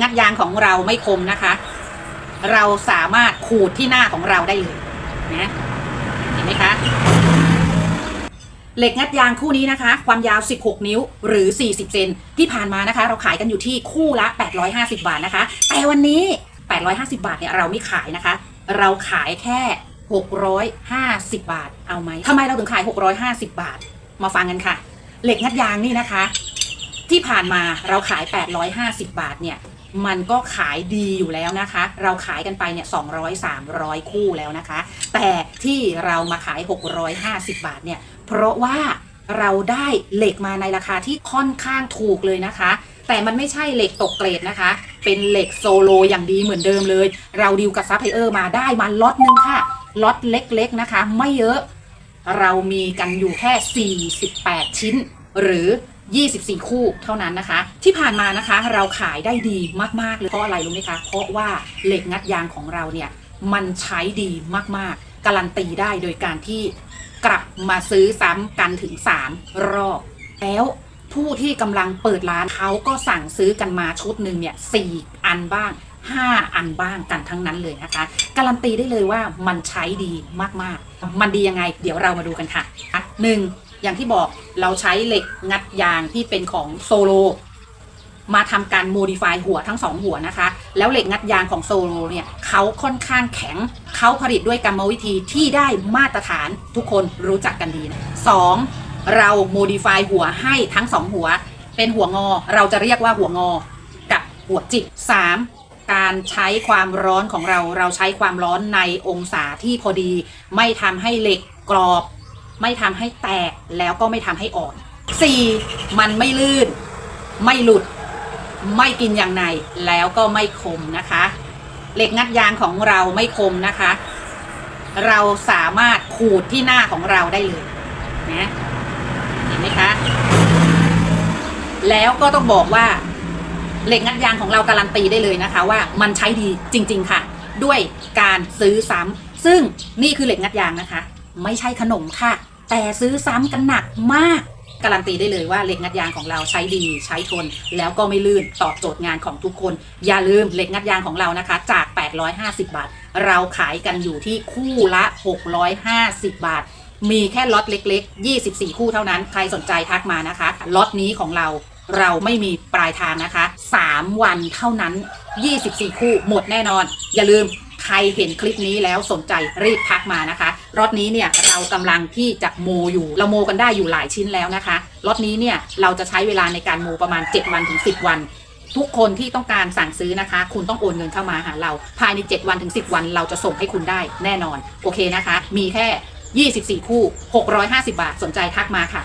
งัดยางของเราไม่คมนะคะ เราสามารถขูดที่หน้าของเราได้เลยนะเห็นไหมคะ เหล็กงัดยางคู่นี้นะคะ ความยาว 16 นิ้วหรือ 40 เซนที่ผ่านมานะคะ เราขายกันอยู่ที่คู่ละ 850 บาทนะคะ แต่วันนี้ 850 บาทเนี่ยเราไม่ขายนะคะ เราขายแค่ 650 บาทเอาไหมทำไมเราถึงขาย 650 บาท มาฟังกันค่ะ เหล็กงัดยางนี่นะคะ ที่ผ่านมาเราขาย 850 บาทเนี่ย มันก็ขายดีอยู่แล้วนะคะ เราขายกันไปเนี่ย200 300คู่แล้วนะคะ แต่ที่เรามาขาย 650 บาทเนี่ย เพราะว่าเราได้เหล็กมาในราคาที่ค่อนข้างถูกเลยนะคะ แต่มันไม่ใช่เหล็กตกเกรดนะคะ เป็นเหล็กโซโลอย่างดีเหมือนเดิมเลย เราดีลกับซัพพลายเออร์มาได้มาล็อตนึงค่ะล็อตเล็กๆนะคะ ไม่เยอะ เรามีกันอยู่แค่ 48 ชิ้น หรือ 24 คู่เท่านั้นนะคะ ที่ผ่านมานะคะเราขายได้ดีมากๆเลยเพราะอะไรรู้ไหมคะเพราะว่าเหล็กงัดยางของเราเนี่ยมันใช้ดีมากๆ การันตีได้โดยการที่กลับมาซื้อซ้ำกันถึง 3 รอบ แล้วผู้ที่กำลังเปิดร้านเขาก็สั่งซื้อกันมาชุดหนึ่งเนี่ยสี่อันบ้าง 5 อันบ้างกันทั้งนั้นเลยนะคะ การันตีได้เลยว่ามันใช้ดีมากๆ มันดียังไง เดี๋ยวเรามาดูกันค่ะหนึ่ง อย่างที่บอกเราใช้เหล็กงัดยางที่เป็นของโซโล มาทำการโมดิฟายหัวทั้งสองหัวนะคะ แล้วเหล็กงัดยางของโซโลเนี่ยเขาค่อนข้างแข็ง เขาผลิตด้วยกรรมวิธีที่ได้มาตรฐานทุกคนรู้จักกันดีนะสองเราโมดิฟายหัวให้ทั้งสองหัว เป็นหัวงอ เราจะเรียกว่าหัวงอ กับหัวจิกสามการใช้ความร้อนของเรา เราใช้ความร้อนในองศาที่พอดี ไม่ทำให้เหล็กกรอบ ไม่ทำให้แตกแล้วก็ไม่ทำให้อ่อน 4. มันไม่ลื่น ไม่หลุด ไม่กินอย่างในแล้วก็ไม่คมนะคะ เหล็กงัดยางของเราไม่คมนะคะ เราสามารถขูดที่หน้าของเราได้เลยนะเห็นไหมคะ แล้วก็ต้องบอกว่าเหล็กงัดยางของเราการันตีได้เลยนะคะ ว่ามันใช้ดีจริง ๆ ค่ะ ด้วยการซื้อซ้ำซึ่งนี่คือเหล็กงัดยางนะคะ ไม่ใช่ขนมค่ะ แต่ซื้อซ้ำกันหนักมากการันตีได้เลยว่าเหล็กงัดยางของเราใช้ดีใช้ทน แล้วก็ไม่ลื่นตอบโจทย์งานของทุกคน อย่าลืมเหล็กงัดยางของเรานะคะ จาก 850 บาท เราขายกันอยู่ที่คู่ละ 650 บาท มีแค่ล็อตเล็ก ๆ 24 คู่เท่านั้น ใครสนใจทักมานะคะล็อตนี้ของเราเราไม่มีปลายทางนะคะ 3 วันเท่านั้น 24 คู่หมดแน่นอน อย่าลืมใครเห็นคลิปนี้แล้วสนใจรีบทักมานะคะ รถนี้เนี่ยเรากำลังที่จะโมอยู่เราโมกันได้อยู่หลายชิ้นแล้วนะคะรถนี้เนี่ยเราจะใช้เวลาในการโมประมาณ 7 วันถึง 10 วัน ทุกคนที่ต้องการสั่งซื้อนะคะ คุณต้องโอนเงินเข้ามาหาเรา ภายใน 7 วันถึง 10 วัน เราจะส่งให้คุณได้แน่นอน โอเคนะคะ มีแค่ 24 คู่ 650 บาทสนใจทักมาค่ะ